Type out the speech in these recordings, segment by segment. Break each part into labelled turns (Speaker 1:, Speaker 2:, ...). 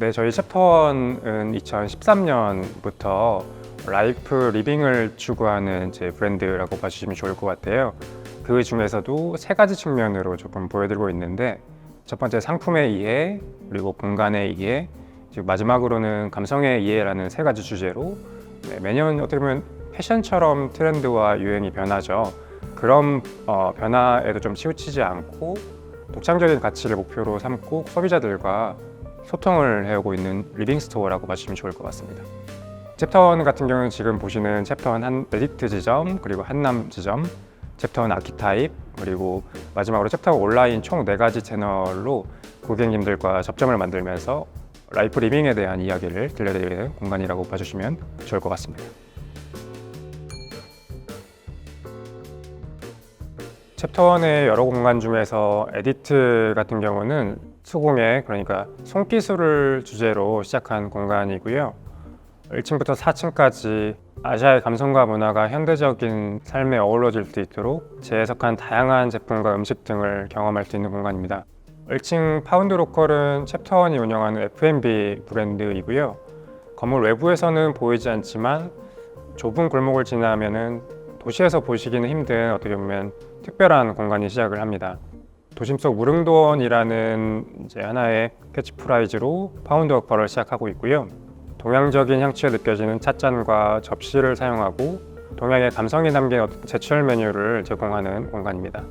Speaker 1: 네, 저희 챕터원은 2013년부터 라이프 리빙을 추구하는 이제 브랜드라고 봐주시면 좋을 것 같아요. 그 중에서도 세 가지 측면으로 조금 보여드리고 있는데 첫 번째 상품의 이해, 그리고 공간의 이해, 마지막으로는 감성의 이해라는 세 가지 주제로 네, 매년 어떻게 보면 패션처럼 트렌드와 유행이 변하죠. 그런 어, 변화에도 좀 치우치지 않고 독창적인 가치를 목표로 삼고 소비자들과 소통을 해오고 있는 리빙 스토어라고 봐주시면 좋을 것 같습니다. 챕터원 같은 경우는 지금 보시는 챕터원 한 레디트 지점 그리고 한남 지점 챕터원 아키타입 그리고 마지막으로 챕터 온라인 총 네 가지 채널로 고객님들과 접점을 만들면서 라이프 리빙에 대한 이야기를 들려드리는 공간이라고 봐주시면 좋을 것 같습니다. 챕터 1의 여러 공간 중에서 에디트 같은 경우는 수공예 그러니까 손기술을 주제로 시작한 공간이고요. 1층부터 4층까지 아시아의 감성과 문화가 현대적인 삶에 어우러질 수 있도록 재해석한 다양한 제품과 음식 등을 경험할 수 있는 공간입니다. 1층 파운드 로컬은 챕터 1이 운영하는 F&B 브랜드이고요. 건물 외부에서는 보이지 않지만 좁은 골목을 지나면은 도시에서 보시기는 힘든 어떻게 보면 특별한 공간이 시작을 합니다. 도심 속 무릉도원이라는 이제 하나의 캐치프라이즈로 파운드 워커를 시작하고 있고요. 동양적인 향취가 느껴지는 찻잔과 접시를 사용하고 동양의 감성이 담긴 제철 메뉴를 제공하는 공간입니다.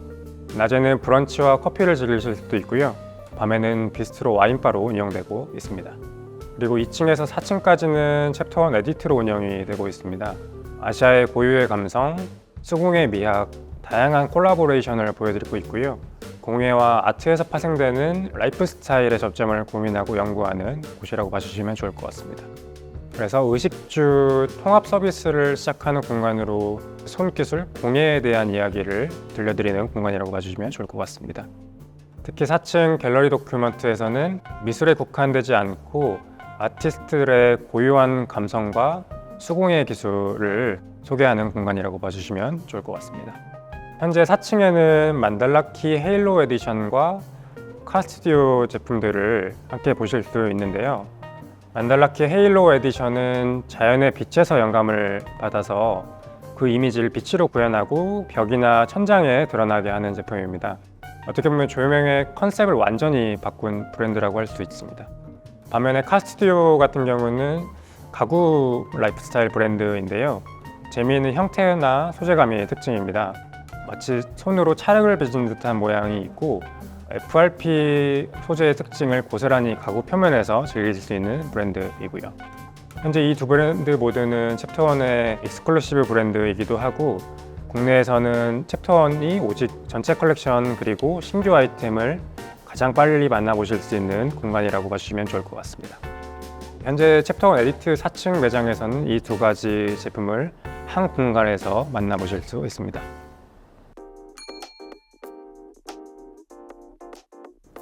Speaker 1: 낮에는 브런치와 커피를 즐기실 수도 있고요. 밤에는 비스트로 와인바로 운영되고 있습니다. 그리고 2층에서 4층까지는 챕터 1 에디트로 운영이 되고 있습니다. 아시아의 고유의 감성, 수궁의 미학, 다양한 콜라보레이션을 보여드리고 있고요. 공예와 아트에서 파생되는 라이프 스타일의 접점을 고민하고 연구하는 곳이라고 봐주시면 좋을 것 같습니다. 그래서 의식주 통합 서비스를 시작하는 공간으로 손기술, 공예에 대한 이야기를 들려드리는 공간이라고 봐주시면 좋을 것 같습니다. 특히 4층 갤러리 도큐먼트에서는 미술에 국한되지 않고 아티스트들의 고유한 감성과 수공예 기술을 소개하는 공간이라고 봐주시면 좋을 것 같습니다. 현재 4층에는 만달라키 헤일로 에디션과 카스튜디오 제품들을 함께 보실 수 있는데요. 만달라키 헤일로 에디션은 자연의 빛에서 영감을 받아서 그 이미지를 빛으로 구현하고 벽이나 천장에 드러나게 하는 제품입니다. 어떻게 보면 조명의 컨셉을 완전히 바꾼 브랜드라고 할 수 있습니다. 반면에 카스튜디오 같은 경우는 가구 라이프스타일 브랜드인데요. 재미있는 형태나 소재감이 특징입니다. 마치 손으로 찰흙을 빚은 듯한 모양이 있고 FRP 소재의 특징을 고스란히 가구 표면에서 즐길 수 있는 브랜드이고요. 현재 이 두 브랜드 모두는 챕터원의 익스클루시브 브랜드이기도 하고 국내에서는 챕터원이 오직 전체 컬렉션 그리고 신규 아이템을 가장 빨리 만나보실 수 있는 공간이라고 봐주시면 좋을 것 같습니다. 현재 챕터원 에디트 4층 매장에서는 이 두 가지 제품을 한 공간에서 만나보실 수 있습니다.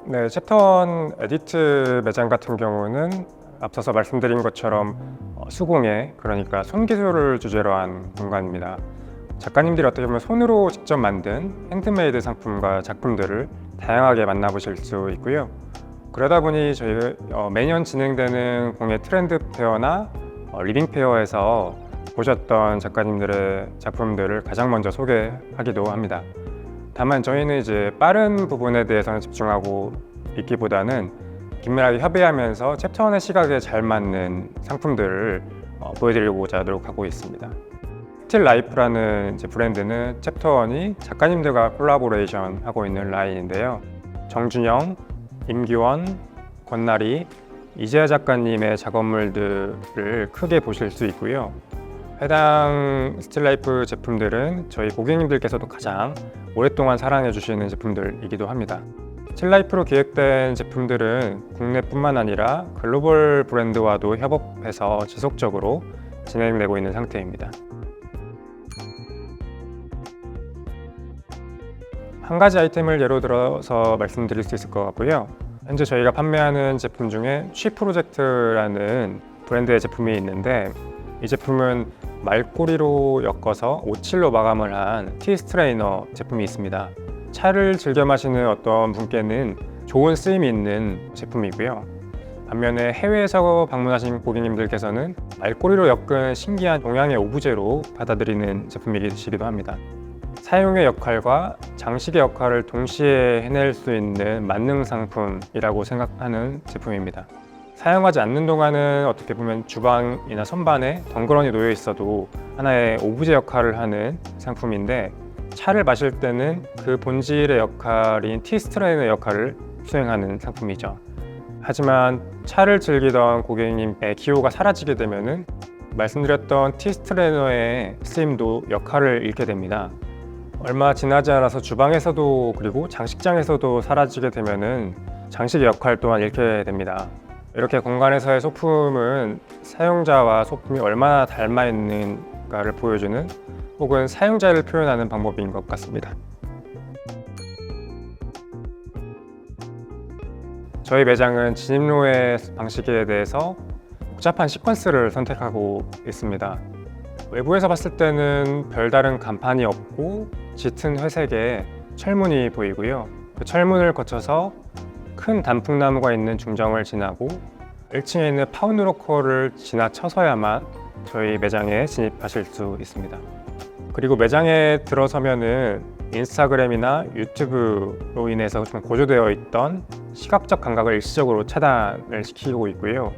Speaker 1: 네, 챕터원 에디트 매장 같은 경우는 앞서서 말씀드린 것처럼 어, 수공예, 그러니까 손기술을 주제로 한 공간입니다. 작가님들이 어떻게 보면 손으로 직접 만든 핸드메이드 상품과 작품들을 다양하게 만나보실 수 있고요. 그러다 보니 저희 어, 매년 진행되는 공예 트렌드 페어나 어, 리빙 페어에서 보셨던 작가님들의 작품들을 가장 먼저 소개하기도 합니다. 다만 저희는 이제 빠른 부분에 대해서는 집중하고 있기보다는 긴밀하게 협의하면서 챕터원의 시각에 잘 맞는 상품들을 어, 보여드리고자 노력하고 있습니다. 스틸 라이프라는 브랜드는 챕터원이 작가님들과 콜라보레이션 하고 있는 라인인데요. 정준영, 임기원, 권나리, 이재하 작가님의 작업물들을 크게 보실 수 있고요. 해당 스틸라이프 제품들은 저희 고객님들께서도 가장 오랫동안 사랑해 주시는 제품들이기도 합니다. 스틸라이프로 기획된 제품들은 국내뿐만 아니라 글로벌 브랜드와도 협업해서 지속적으로 진행되고 있는 상태입니다. 한 가지 아이템을 예로 들어서 말씀드릴 수 있을 것 같고요. 현재 저희가 판매하는 제품 중에 취 프로젝트라는 브랜드의 제품이 있는데 이 제품은 말꼬리로 엮어서 오칠로 마감을 한 티 스트레이너 제품이 있습니다. 차를 즐겨 마시는 어떤 분께는 좋은 쓰임이 있는 제품이고요. 반면에 해외에서 방문하신 고객님들께서는 말꼬리로 엮은 신기한 동양의 오브제로 받아들이는 제품이시기도 합니다. 사용의 역할과 장식의 역할을 동시에 해낼 수 있는 만능 상품이라고 생각하는 제품입니다. 사용하지 않는 동안은 어떻게 보면 주방이나 선반에 덩그러니 놓여 있어도 하나의 오브제 역할을 하는 상품인데 차를 마실 때는 그 본질의 역할인 티스트레인의 역할을 수행하는 상품이죠. 하지만 차를 즐기던 고객님의 기호가 사라지게 되면은 말씀드렸던 티스트레너의 쓰임도 역할을 잃게 됩니다. 얼마 지나지 않아서 주방에서도 그리고 장식장에서도 사라지게 되면은 장식의 역할 또한 잃게 됩니다. 이렇게 공간에서의 소품은 사용자와 소품이 얼마나 닮아 있는가를 보여주는 혹은 사용자를 표현하는 방법인 것 같습니다. 저희 매장은 진입로의 방식에 대해서 복잡한 시퀀스를 선택하고 있습니다. 외부에서 봤을 때는 별다른 간판이 없고 짙은 회색의 철문이 보이고요. 그 철문을 거쳐서 큰 단풍나무가 있는 중정을 지나고 1층에 있는 파운드로커를 지나쳐서야만 저희 매장에 진입하실 수 있습니다. 그리고 매장에 들어서면은 인스타그램이나 유튜브로 인해서 좀 고조되어 있던 시각적 감각을 일시적으로 차단을 시키고 있고요.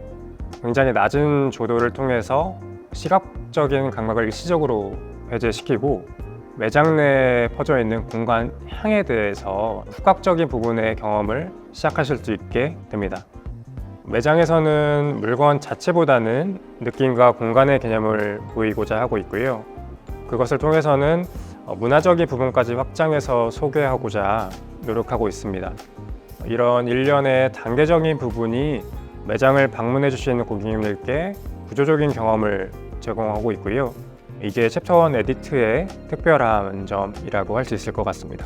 Speaker 1: 굉장히 낮은 조도를 통해서 시각적인 감각을 일시적으로 배제시키고 매장 내에 퍼져 있는 공간 향에 대해서 후각적인 부분의 경험을 시작하실 수 있게 됩니다. 매장에서는 물건 자체보다는 느낌과 공간의 개념을 보이고자 하고 있고요. 그것을 통해서는 어, 문화적인 부분까지 확장해서 소개하고자 노력하고 있습니다. 이런 일련의 단계적인 부분이 매장을 방문해 주시는 고객님들께 구조적인 경험을 제공하고 있고요. 이게 챕터 1 에디트의 특별한 점이라고 할 수 있을 것 같습니다.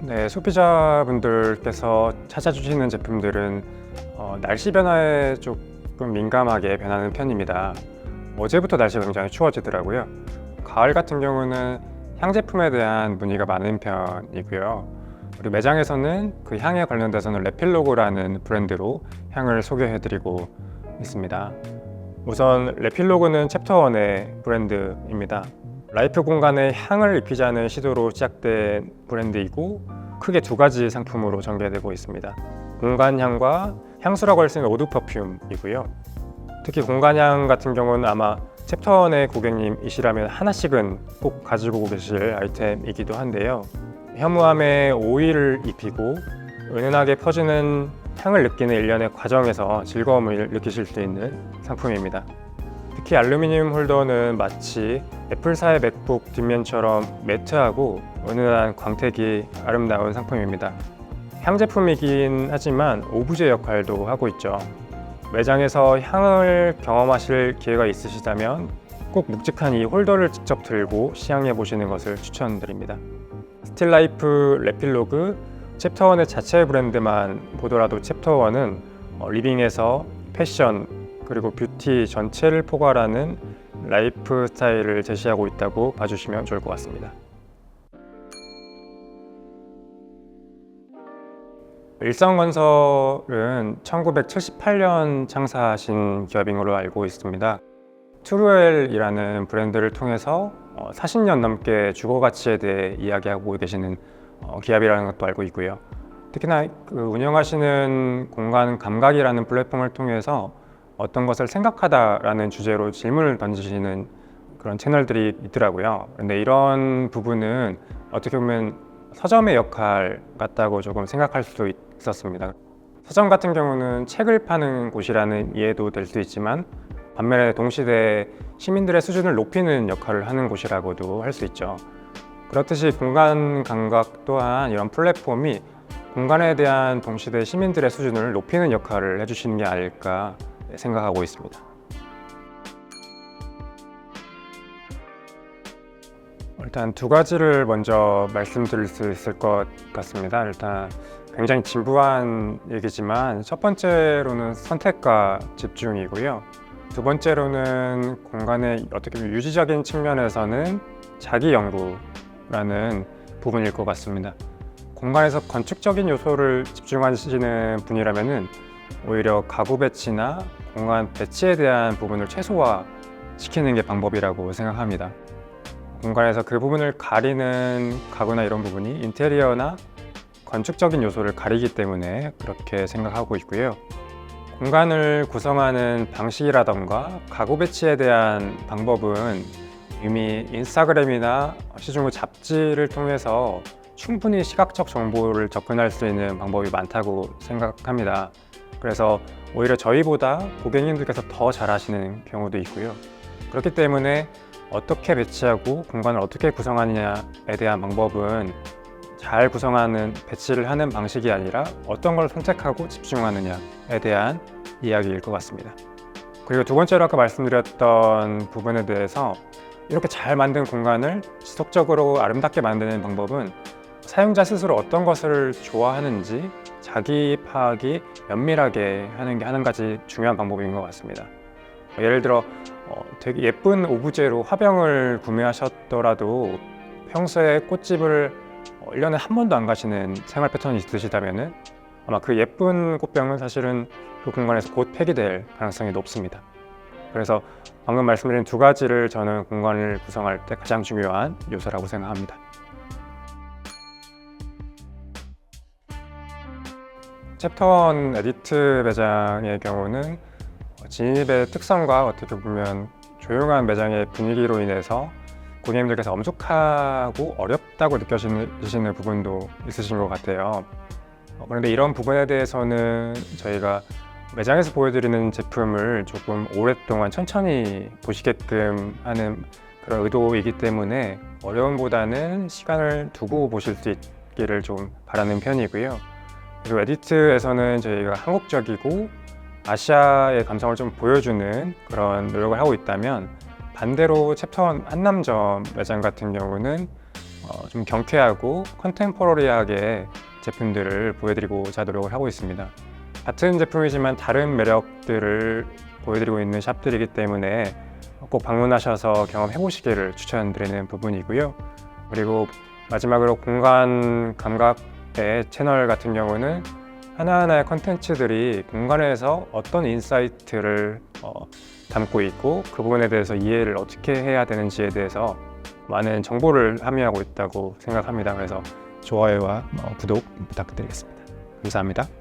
Speaker 1: 네, 소비자분들께서 찾아주시는 제품들은 어, 날씨 변화에 조금 민감하게 변하는 편입니다. 어제부터 날씨가 굉장히 추워지더라고요. 가을 같은 경우는 향 제품에 대한 문의가 많은 편이고요. 우리 매장에서는 그 향에 관련돼서는 레필로그라는 브랜드로 향을 소개해드리고 있습니다. 우선 레필로그는 챕터 1의 브랜드입니다. 라이프 공간에 향을 입히자는 시도로 시작된 브랜드이고 크게 두 가지 상품으로 전개되고 있습니다. 공간향과 향수라고 할 수 있는 오드 퍼퓸이고요. 특히 공간향 같은 경우는 아마 챕터 1의 고객님이시라면 하나씩은 꼭 가지고 계실 아이템이기도 한데요. 현무암에 오일을 입히고 은은하게 퍼지는 향을 느끼는 일련의 과정에서 즐거움을 느끼실 수 있는 상품입니다. 특히 알루미늄 홀더는 마치 애플사의 맥북 뒷면처럼 매트하고 은은한 광택이 아름다운 상품입니다. 향 제품이긴 하지만 오브제 역할도 하고 있죠. 매장에서 향을 경험하실 기회가 있으시다면 꼭 묵직한 이 홀더를 직접 들고 시향해 보시는 것을 추천드립니다. 스틸라이프 레필로그 챕터 1의 자체 브랜드만 보더라도 챕터 1은 어, 리빙에서 패션 그리고 뷰티 전체를 포괄하는 라이프 스타일을 제시하고 있다고 봐주시면 좋을 것 같습니다. 일성건설은 1978년 창사하신 기업인 걸로 알고 있습니다. 트루엘이라는 브랜드를 통해서 40년 넘게 주거 가치에 대해 이야기하고 계시는 어, 기업이라는 것도 알고 있고요. 특히나 그 운영하시는 공간 감각이라는 플랫폼을 통해서 어떤 것을 생각하다라는 주제로 질문을 던지시는 그런 채널들이 있더라고요. 근데 이런 부분은 어떻게 보면 서점의 역할 같다고 조금 생각할 수도 있었습니다. 서점 같은 경우는 책을 파는 곳이라는 이해도 될 수 있지만 반면에 동시대 시민들의 수준을 높이는 역할을 하는 곳이라고도 할 수 있죠. 그렇듯이 공간 감각 또한 이런 플랫폼이 공간에 대한 동시대 시민들의 수준을 높이는 역할을 해주시는 게 아닐까 생각하고 있습니다. 일단 두 가지를 먼저 말씀드릴 수 있을 것 같습니다. 일단 굉장히 진부한 얘기지만 첫 번째로는 선택과 집중이고요. 두 번째로는 공간의 어떻게 보면 유지적인 측면에서는 자기 연구라는 부분일 것 같습니다. 공간에서 건축적인 요소를 집중하시는 분이라면은 오히려 가구 배치나 공간 배치에 대한 부분을 최소화 시키는 게 방법이라고 생각합니다. 공간에서 그 부분을 가리는 가구나 이런 부분이 인테리어나 건축적인 요소를 가리기 때문에 그렇게 생각하고 있고요. 공간을 구성하는 방식이라던가 가구 배치에 대한 방법은 이미 인스타그램이나 시중의 잡지를 통해서 충분히 시각적 정보를 접근할 수 있는 방법이 많다고 생각합니다. 그래서 오히려 저희보다 고객님들께서 더 잘하시는 경우도 있고요. 그렇기 때문에 어떻게 배치하고 공간을 어떻게 구성하느냐에 대한 방법은 잘 구성하는 배치를 하는 방식이 아니라 어떤 걸 선택하고 집중하느냐에 대한 이야기일 것 같습니다. 그리고 두 번째로 아까 말씀드렸던 부분에 대해서 이렇게 잘 만든 공간을 지속적으로 아름답게 만드는 방법은 사용자 스스로 어떤 것을 좋아하는지 자기 파악이 면밀하게 하는 게 한 가지 중요한 방법인 것 같습니다. 예를 들어 어, 되게 예쁜 오브제로 화병을 구매하셨더라도 평소에 꽃집을 어, 1년에 한 번도 안 가시는 생활 패턴이 있으시다면 아마 그 예쁜 꽃병은 사실은 그 공간에서 곧 폐기될 가능성이 높습니다. 그래서 방금 말씀드린 두 가지를 저는 공간을 구성할 때 가장 중요한 요소라고 생각합니다. 챕터 1 에디트 매장의 경우는 진입의 특성과 어떻게 보면 조용한 매장의 분위기로 인해서 고객님들께서 엄숙하고 어렵다고 느껴지시는 부분도 있으신 것 같아요. 어, 그런데 이런 부분에 대해서는 저희가 매장에서 보여드리는 제품을 조금 오랫동안 천천히 보시게끔 하는 그런 의도이기 때문에 어려움보다는 시간을 두고 보실 수 있기를 좀 바라는 편이고요. 그리고 에디트에서는 저희가 한국적이고 아시아의 감성을 좀 보여주는 그런 노력을 하고 있다면 반대로 챕터 한남점 매장 같은 경우는 어, 좀 경쾌하고 컨템포러리하게 제품들을 보여드리고자 노력을 하고 있습니다. 같은 제품이지만 다른 매력들을 보여드리고 있는 샵들이기 때문에 꼭 방문하셔서 경험해 보시기를 추천드리는 부분이고요. 그리고 마지막으로 공간 감각 의 채널 같은 경우는 하나하나의 컨텐츠들이 공간에서 어떤 인사이트를 어, 담고 있고 그 부분에 대해서 이해를 어떻게 해야 되는지에 대해서 많은 정보를 함유하고 있다고 생각합니다. 그래서 좋아요와 어, 구독 부탁드리겠습니다. 감사합니다.